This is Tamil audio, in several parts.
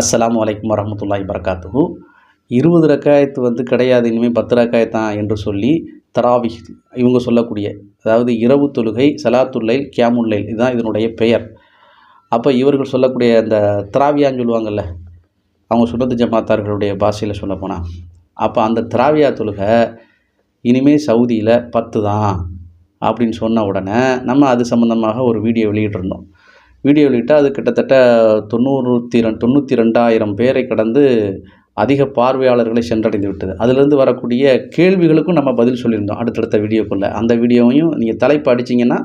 அஸ்லாம் வலைக்கம் வரமத்துல்லாய் வரகாத்துஹு இருபது ரக்காயத்து வந்து கிடையாது இனிமேல் பத்து ரக்காயத்தான் என்று சொல்லி தராவி இவங்க சொல்லக்கூடிய அதாவது இரவு தொழுகை சலாத்துல்லைல் கியாமுல்லைல் இதுதான் இதனுடைய பெயர். அப்போ இவர்கள் சொல்லக்கூடிய அந்த திராவியான்னு சொல்லுவாங்கள்ல அவங்க சுனத்து ஜமாத்தார்களுடைய பாஷையில் சொல்ல போனால் அப்போ அந்த திராவியா தொழுகை இனிமேல் சவுதியில் பத்து தான் அப்படின்னு சொன்ன உடனே நம்ம அது சம்மந்தமாக ஒரு வீடியோ வெளியிட்டிருந்தோம். வீடியோ வெளியிட்டால் அது கிட்டத்தட்ட தொண்ணூற்றி ரெண்டு தொண்ணூற்றி ரெண்டாயிரம் பேரை கடந்து அதிக பார்வையாளர்களை சென்றடைந்து விட்டது. அதிலிருந்து வரக்கூடிய கேள்விகளுக்கும் நம்ம பதில் சொல்லியிருந்தோம் அடுத்தடுத்த வீடியோக்குள்ளே. அந்த வீடியோவையும் நீங்கள் தலைப்பு அடிச்சிங்கன்னா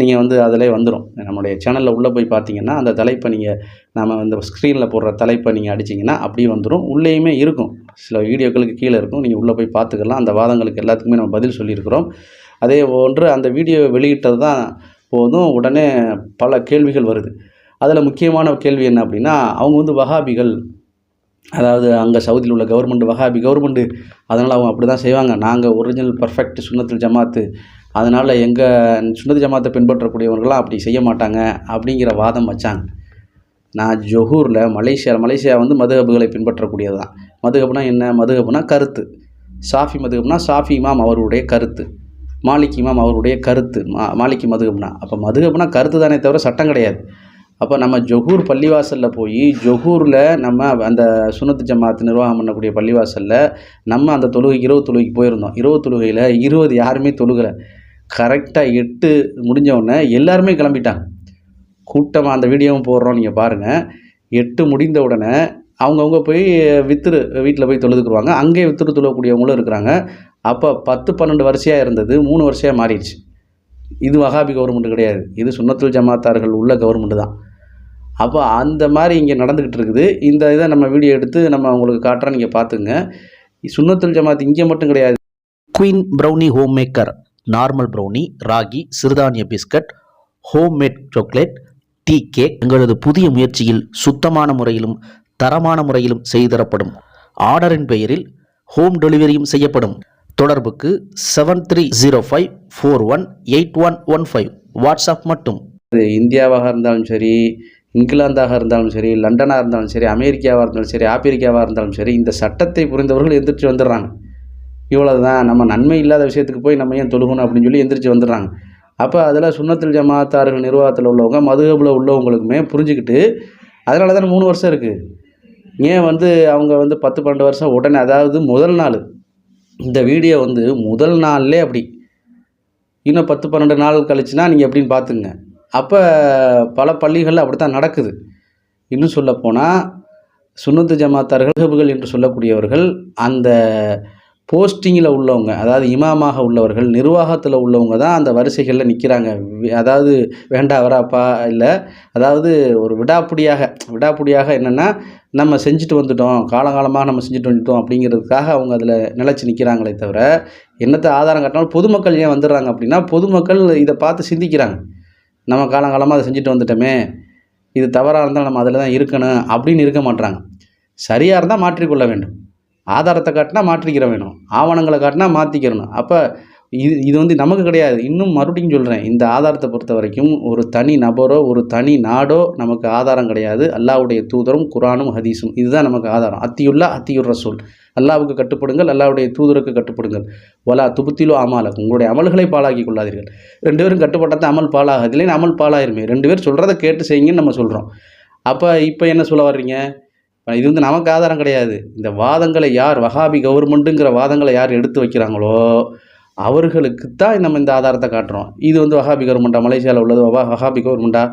நீங்கள் வந்து அதிலே வந்துடும் நம்மளுடைய சேனலில் உள்ளே போய் பார்த்தீங்கன்னா அந்த தலைப்பை நீங்கள் நம்ம இந்த ஸ்க்ரீனில் போடுற தலைப்பை நீங்கள் அடிச்சிங்கன்னா அப்படியே வந்துடும் உள்ளேயுமே இருக்கும். சில வீடியோக்களுக்கு கீழே இருக்கும். நீங்கள் உள்ளே போய் பார்த்துக்கலாம். அந்த வாதங்களுக்கு எல்லாத்துக்குமே நம்ம பதில் சொல்லியிருக்கிறோம். அதே போன்று அந்த வீடியோ வெளியிட்டது தான் போதும் உடனே பல கேள்விகள் வருது. அதில் முக்கியமான கேள்வி என்ன அப்படின்னா அவங்க வந்து வகாபிகள் அதாவது அங்கே சவுதியில் உள்ள கவர்மெண்ட் வகாபி கவர்மெண்ட்டு அதனால் அவங்க அப்படி தான் செய்வாங்க. நாங்கள் ஒரிஜினல் பர்ஃபெக்ட் சுண்ணத்தில் ஜமாத்து. அதனால் எங்கள் சுண்ணத்து ஜமாத்தை பின்பற்றக்கூடியவர்களாம் அப்படி செய்ய மாட்டாங்க அப்படிங்கிற வாதம் வச்சாங்க. நான் ஜொஹூரில் மலேசியா மலேசியா வந்து மதுகபுகளை பின்பற்றக்கூடியது தான் மதுகபுனா என்ன? மதுகபுனா கருத்து. சாஃபி மதுகபுனா சாஃபி இமாம் அவருடைய கருத்து. மாலிக் இமாம் அவருடைய கருத்து மா மாலிக் மதுகப்னா. அப்போ மதுகப்னா கருத்து தானே தவிர சட்டம் கிடையாது. அப்போ நம்ம ஜொஹூர் பள்ளிவாசலில் போய் ஜொஹூரில் நம்ம அந்த சுனத்து ஜமாத் நிர்வாகம் பண்ணக்கூடிய பள்ளிவாசலில் நம்ம அந்த தொழுகை இரவு தொழுகைக்கு போயிருந்தோம். இரவு தொழுகையில் இருபது யாருமே தொழுகலை. கரெக்டாக எட்டு முடிஞ்ச உடனே எல்லாருமே கிளம்பிட்டாங்க. கூட்டமாக அந்த வீடியோவும் போடுறோம் நீங்கள் பாருங்கள் எட்டு முடிந்த உடனே அவங்கவுங்க போய் வித்துரு வீட்டில் போய் தொழுதுக்குருவாங்க. அங்கேயே வித்துரு தொழக்கூடியவங்களும் இருக்கிறாங்க. அப்போ பத்து பன்னெண்டு வருஷையாக இருந்தது மூணு வருஷமாக மாறிடுச்சு. இது வகாபி கவர்மெண்ட் கிடையாது. இது சுண்ணத்துல் ஜமாத்தார்கள் உள்ள கவர்மெண்ட்டு தான். அப்போ அந்த மாதிரி இங்கே நடந்துக்கிட்டு இருக்குது. இந்த இதை நம்ம வீடியோ எடுத்து நம்ம உங்களுக்கு காட்டுறோம் நீங்கள் பார்த்துங்க. சுண்ணத்துல் ஜமாத் இங்கே மட்டும் கிடையாது. Queen brownie home maker normal brownie ragi சிறுதானிய biscuit home made chocolate tea cake எங்களது புதிய முயற்சியில் சுத்தமான முறையிலும் தரமான முறையிலும் செய்து தரப்படும். ஆர்டரின் பெயரில் ஹோம் டெலிவரியும் செய்யப்படும். தொடர்புக்கு seven three zero five four one eight one one five WhatsApp மட்டும். இந்தியாவாக இருந்தாலும் சரி இங்கிலாந்தாக இருந்தாலும் சரி லண்டனாக இருந்தாலும் சரி அமெரிக்காவாக இருந்தாலும் சரி ஆப்பிரிக்காவாக இருந்தாலும் சரி இந்த சட்டத்தை புரிந்தவர்கள் எந்திரிச்சு வந்துடுறாங்க. இவ்வளோதான் நம்ம நன்மை இல்லாத விஷயத்துக்கு போய் நம்ம ஏன் தொழுகணும் அப்படின்னு சொல்லி எந்திரிச்சு வந்துடுறாங்க. அப்போ அதில் சுண்ணத்தில் ஜமாத்தார்கள் நிர்வாகத்தில் உள்ளவங்க மதுகபில் உள்ளவங்களுக்குமே புரிஞ்சுக்கிட்டு அதனால தானே மூணு வருஷம் இருக்குது ஏன் வந்து அவங்க வந்து பத்து பன்னெண்டு வருஷம் உடனே அதாவது முதல் நாள் இந்த வீடியோ வந்து முதல் நாள்லே அப்படி. இன்னும் பத்து பன்னெண்டு நாள் கழிச்சுனா நீங்கள் எப்படின்னு பார்த்துங்க அப்போ பல பள்ளிகளில் அப்படி தான் நடக்குது. இன்னும் சொல்லப்போனால் சுன்னத்து ஜமாத்தார்கள் என்று சொல்லக்கூடியவர்கள் அந்த போஸ்டிங்கில் உள்ளவங்க அதாவது இமாமாக உள்ளவர்கள் நிர்வாகத்தில் உள்ளவங்க தான் அந்த வரிசைகளில் நிற்கிறாங்க அதாவது வேண்டா வராப்பா இல்லை அதாவது ஒரு விடாப்புடியாக விடாப்புடியாக என்னென்னா நம்ம செஞ்சுட்டு வந்துட்டோம் காலங்காலமாக நம்ம செஞ்சுட்டு வந்துட்டோம் அப்படிங்கிறதுக்காக அவங்க அதில் நிலச்சி நிற்கிறாங்களே தவிர என்னத்தை ஆதாரம் காட்டினாலும் பொதுமக்கள் ஏன் வந்துடுறாங்க அப்படின்னா பொதுமக்கள் இதை பார்த்து சிந்திக்கிறாங்க. நம்ம காலங்காலமாக அதை செஞ்சுட்டு வந்துட்டோமே இது தவறாக இருந்தால் நம்ம அதில் தான் இருக்கணும் அப்படின்னு இருக்க மாட்றாங்க. சரியாக இருந்தால் மாற்றிக்கொள்ள வேண்டும். ஆதாரத்தை காட்டினா மாற்றிக்கிற வேணும். ஆவணங்களை காட்டினா மாற்றிக்கிறணும் அப்போ இது இது வந்து நமக்கு கிடையாது. இன்னும் மறுபடியும் சொல்கிறேன் இந்த ஆதாரத்தை பொறுத்த வரைக்கும் ஒரு தனி நபரோ ஒரு தனி நாடோ நமக்கு ஆதாரம் கிடையாது. அல்லாவுடைய தூதரும் குரானும் ஹதீஸும் இதுதான் நமக்கு ஆதாரம். அத்தியுல்லா அத்தியுர் ரசூல். அல்லாவுக்கு கட்டுப்படுங்கள் அல்லாவுடைய தூதருக்கு கட்டுப்படுங்கள். வலா துபுத்திலோ அமால உங்களுடைய அமல்களை பாழாக்கி கொள்ளாதீர்கள். ரெண்டு பேரும் கட்டுப்பட்டால் அமல் பாழாகாது. இல்லைன்னு அமல் பாழாயிருமே. ரெண்டு பேர் சொல்கிறத கேட்டு செய்யுங்கன்னு நம்ம சொல்கிறோம் அப்போ இப்போ என்ன சொல்ல வர்றீங்க? இது வந்து நமக்கு ஆதாரம் கிடையாது. இந்த வாதங்களை யார் வஹாபி கவர்மெண்ட்டுங்கிற வாதங்களை யார் எடுத்து வைக்கிறாங்களோ அவர்களுக்கு தான் நம்ம இந்த ஆதாரத்தை காட்டுறோம். இது வந்து வஹாபி கவர்மெண்ட்டா மலேசியாவில் உள்ளது வஹா வஹாபி கவர்மெண்ட்டா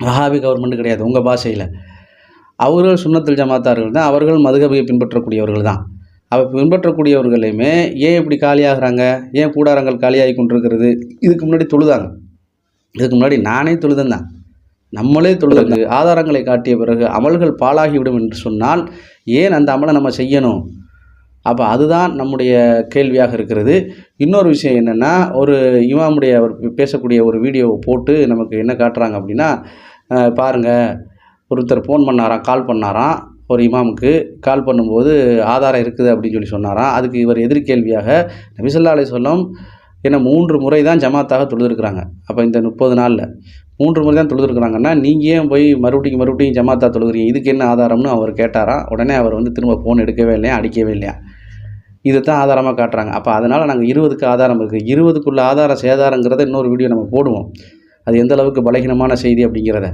வஹாபி கவர்மெண்ட் கிடையாது உங்கள் பாஷையில். அவர்கள் சுண்ணத்தில் ஜமாத்தார்கள் தான் அவர்கள் மதுகபியை பின்பற்றக்கூடியவர்கள் தான் அவ பின்பற்றக்கூடியவர்களையுமே ஏன் இப்படி காலியாகிறாங்க? ஏன் கூடாரங்கள் காலியாகி கொண்டிருக்கிறது? இதுக்கு முன்னாடி தொழுதாங்க. இதுக்கு முன்னாடி நானே தொழுதன் தான். நம்மளே தொழுது ஆதாரங்களை காட்டிய பிறகு அமல்கள் பாழாகிவிடும் என்று சொன்னால் ஏன் அந்த அமலை நம்ம செய்யணும்? அப்போ அதுதான் நம்முடைய கேள்வியாக இருக்கிறது. இன்னொரு விஷயம் என்னென்னா ஒரு இமாமுடைய அவர் பேசக்கூடிய ஒரு வீடியோவை போட்டு நமக்கு என்ன காட்டுறாங்க அப்படின்னா அஹ், பாருங்க ஒருத்தர் ஃபோன் பண்ணாராம் கால் பண்ணாராம் ஒரு இமாமுக்கு கால் பண்ணும்போது ஆதாரம் இருக்குது அப்படின்னு சொல்லி சொன்னாராம். அதுக்கு இவர் எதிர்கேள்வியாக நபிசல்லா அலைஹி சொல்லம் ஏன்னா மூன்று முறை தான் ஜமாத்தாக தொழுதுருக்குறாங்க. அப்போ இந்த முப்பது நாளில் மூன்று முறை தான் தொழுதுருக்குறாங்கன்னா நீங்கள் ஏன் போய் மறுபடியும் மறுபடியும் ஜமாத்தா தொழுகிறீங்க? இதுக்கு என்ன ஆதாரம்னு அவர் கேட்டாரா? உடனே அவர் வந்து திரும்ப ஃபோன் எடுக்கவே இல்லையா? அடிக்கவே இல்லையா? இதை தான் ஆதாரமாக காட்டுறாங்க. அப்போ அதனால் நாங்கள் இருபதுக்கு ஆதாரம் இருக்குது இருபதுக்குள்ள ஆதாரம் சேதாரங்கிறத இன்னொரு வீடியோ நம்ம போடுவோம். அது எந்த அளவுக்கு பலகீனமான செய்தி அப்படிங்கிறத.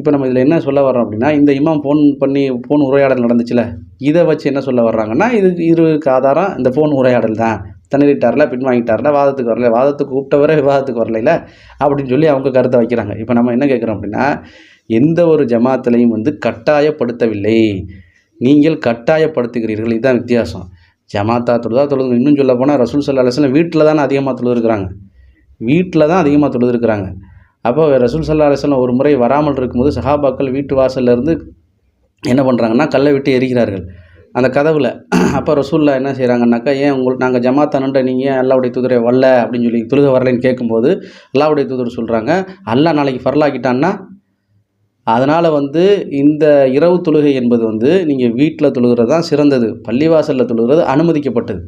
இப்போ நம்ம இதில் என்ன சொல்ல வர்றோம் அப்படின்னா இந்த இமாம் ஃபோன் பண்ணி ஃபோன் உரையாடல் நடந்துச்சுல இதை வச்சு என்ன சொல்ல வர்றாங்கன்னா இது இருபதுக்கு ஆதாரம் இந்த ஃபோன் உரையாடல் தான். தண்ணிட்டார்ல பின்வாங்கிட்டார்ல வாதத்துக்கு வரல வாதத்துக்கு கூப்பிட்டவரை விவாதத்துக்கு வரல அப்படின்னு சொல்லி அவங்க கருத்தை வைக்கிறாங்க. இப்போ நம்ம என்ன கேட்குறோம் அப்படின்னா எந்த ஒரு ஜமாத்திலையும் வந்து கட்டாயப்படுத்தவில்லை. நீங்கள் கட்டாயப்படுத்துகிறீர்கள். இதுதான் வித்தியாசம். ஜமாத்தா தொழுதா தொழுது இன்னும் சொல்ல போனால் ரசூல் சல்லா அலுவலம் வீட்டில் தானே அதிகமாக தொழுதுருக்குறாங்க. வீட்டில் தான் அதிகமாக தொழுதுருக்குறாங்க. அப்போ ரசூல் சல்லா ஒரு முறை வராமல் இருக்கும்போது சஹாபாக்கள் வீட்டு வாசல்லேருந்து என்ன பண்ணுறாங்கன்னா கல்லை விட்டு எரிக்கிறார்கள். அந்த கதவில். அப்போ ரசூல்லா என்ன செய்கிறாங்கன்னாக்கா ஏன் உங்களுக்கு நாங்கள் ஜமாத்தானுன்ற நீங்கள் ஏன் அல்லாவுடைய தூதரை வரல? அப்படின்னு சொல்லி தொழுக வரலைன்னு கேட்கும்போது அல்லாவுடைய தூதர் சொல்கிறாங்க அல்லா நாளைக்கு ஃபர்லாக்கிட்டான்னா அதனால் வந்து இந்த இரவு தொழுகை என்பது வந்து நீங்கள் வீட்டில் தொழுகிறது தான் சிறந்தது. பள்ளிவாசலில் தொழுகிறது அனுமதிக்கப்பட்டது.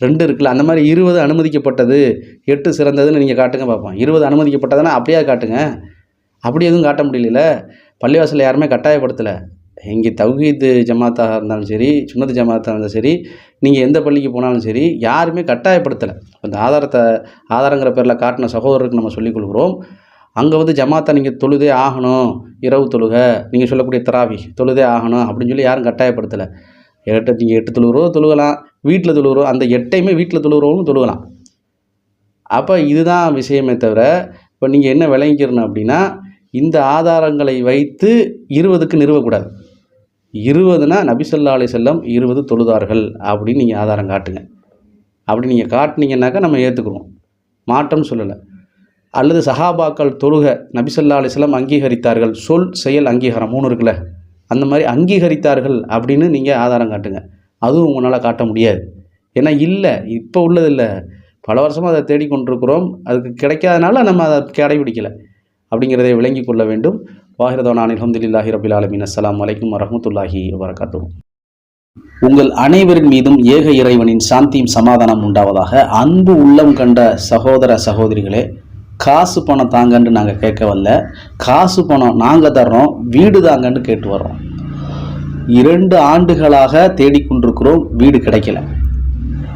ரெண்டு இருக்குல்ல அந்த மாதிரி இருபது அனுமதிக்கப்பட்டது. எட்டு சிறந்ததுன்னு நீங்கள் காட்டுங்க பார்ப்போம் இருபது அனுமதிக்கப்பட்டதுன்னா அப்படியே காட்டுங்க. அப்படி எதுவும் காட்ட முடியல பள்ளிவாசலில் யாருமே கட்டாயப்படுத்தலை. இங்கே தௌஹீது ஜமாத்தாக இருந்தாலும் சரி சுன்னத்து ஜமாத்தாக இருந்தாலும் சரி நீங்கள் எந்த பள்ளிக்கு போனாலும் சரி யாருமே கட்டாயப்படுத்தலை. அந்த ஆதாரத்தை ஆதாரங்கிற பேரில் காட்டின சகோதரருக்கு நம்ம சொல்லிக் கொடுக்குறோம் அங்கே வந்து ஜமாத்தா நீங்கள் தொழுதே ஆகணும் இரவு தொழுக நீங்கள் சொல்லக்கூடிய திராவி தொழுதே ஆகணும் அப்படின்னு சொல்லி யாரும் கட்டாயப்படுத்தலை. எட்டு நீங்கள் எட்டு தொழுகிறோ தொழுகலாம் வீட்டில் தொழுகிறோ அந்த எட்டையுமே வீட்டில் தொழுகிறவங்களும் தொழுகலாம். அப்போ இதுதான் விஷயமே தவிர இப்போ நீங்கள் என்ன விளங்கிக்கிறணும் அப்படின்னா இந்த ஆதாரங்களை வைத்து இருபதுக்கு நிறுவக்கூடாது. இருபதுனா நபிசல்லா அலி செல்லம் இருபது தொழுதார்கள் அப்படின்னு நீங்கள் ஆதாரம் காட்டுங்க. அப்படி நீங்கள் காட்டினீங்கன்னாக்கா நம்ம ஏற்றுக்குறோம் மாற்றம் சொல்லலை. அல்லது சஹாபாக்கள் தொழுக நபிசல்லா அலிஸ்லாம் அங்கீகரித்தார்கள் சொல் செயல் அங்கீகாரம் மூணு இருக்குல்ல அந்த மாதிரி அங்கீகரித்தார்கள் அப்படின்னு நீங்கள் ஆதாரம் காட்டுங்க. அதுவும் உங்களால் காட்ட முடியாது. ஏன்னா இல்லை இப்போ உள்ளதில்லை பல வருஷமாக அதை தேடிக்கொண்டிருக்கிறோம். அதுக்கு கிடைக்காதனால நம்ம அதை கடைபிடிக்கலை. அப்படிங்கிறதை விளங்கி கொள்ள வேண்டும். வாஹிரதோனான் அலமதுல்லாஹி ரபில் ஆலமின். அஸ்ஸலாமு அலைக்கும் வரகாத்து உங்கள் அனைவரின் மீதும் ஏக இறைவனின் சாந்தியும் சமாதானம் உண்டாவதாக அன்பு உள்ளம் கண்ட சகோதர சகோதரிகளே காசு பணம் தாங்கன்னு நாங்கள் கேட்க வரல. காசு பணம் நாங்கள் தர்றோம் வீடு தாங்கன்னு கேட்டு வர்றோம். இரண்டு ஆண்டுகளாக தேடிக்கொண்டிருக்கிறோம் வீடு கிடைக்கல.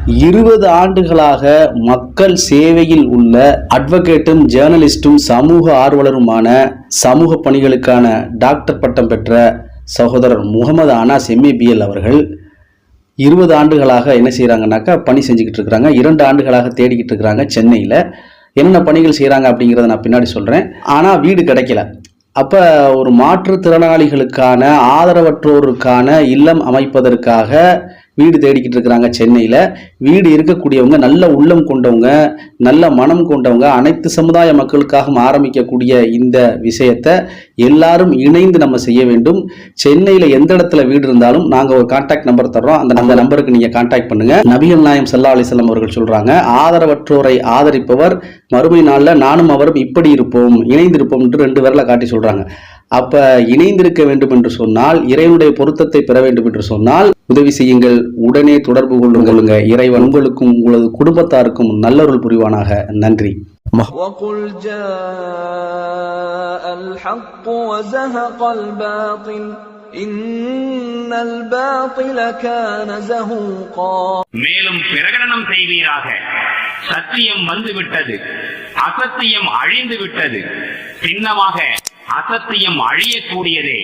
இருபது ஆண்டுகளாக மக்கள் சேவையில் உள்ள அட்வொகேட்டும் ஜேர்னலிஸ்டும் சமூக ஆர்வலருமான சமூக பணிகளுக்கான டாக்டர் பட்டம் பெற்ற சகோதரர் முகமது அனாஸ் எம்ஏபிஎல் அவர்கள் இருபது ஆண்டுகளாக என்ன செய்கிறாங்கனாக்கா பணி செஞ்சுக்கிட்டு இருக்கிறாங்க. இரண்டு ஆண்டுகளாக தேடிக்கிட்டு இருக்கிறாங்க சென்னையில். என்னென்ன பணிகள் செய்கிறாங்க அப்படிங்கிறத நான் பின்னாடி சொல்கிறேன் ஆனால் வீடு கிடைக்கல. அப்போ ஒரு மாற்றுத்திறனாளிகளுக்கான ஆதரவற்றோருக்கான இல்லம் அமைப்பதற்காக வீடு தேடிக்கிட்டு இருக்கிறாங்க சென்னையில். வீடு இருக்கக்கூடியவங்க நல்ல உள்ளம் கொண்டவங்க நல்ல மனம் கொண்டவங்க அனைத்து சமுதாய மக்களுக்காகவும் ஆரம்பிக்கக்கூடிய இந்த விஷயத்தை எல்லாரும் இணைந்து நம்ம செய்ய வேண்டும். சென்னையில் எந்த இடத்துல வீடு இருந்தாலும் நாங்கள் ஒரு கான்டாக்ட் நம்பர் தர்றோம். அந்த அந்த நம்பருக்கு நீங்கள் கான்டாக்ட் பண்ணுங்கள் நபிகள் நாயம் சல்லா அலிசல்லாம் அவர்கள் சொல்கிறாங்க ஆதரவற்றோரை ஆதரிப்பவர் மறுமை நாளில் நானும் அவரும் இப்படி இருப்போம் இணைந்திருப்போம் என்று ரெண்டு பேரில் காட்டி சொல்கிறாங்க அப்போ இணைந்திருக்க வேண்டும் என்று சொன்னால் இறைவனுடைய பொருத்தத்தை பெற வேண்டும் என்று சொன்னால் உதவி செய்யுங்கள் உடனே தொடர்பு கொள்ளுங்க இறைவன் உங்களுக்கும் உங்களது குடும்பத்தாருக்கும் நல்லருள் புரிவானாக நன்றி وقل جاء الحق وزهق الباطل إن الباطل كان زهوقا மேலும் பிரகடனம் செய்வீராக சத்தியம் வந்துவிட்டது அசத்தியம் அழிந்து விட்டது சின்னமாக அசத்தியம் அழியக்கூடியதே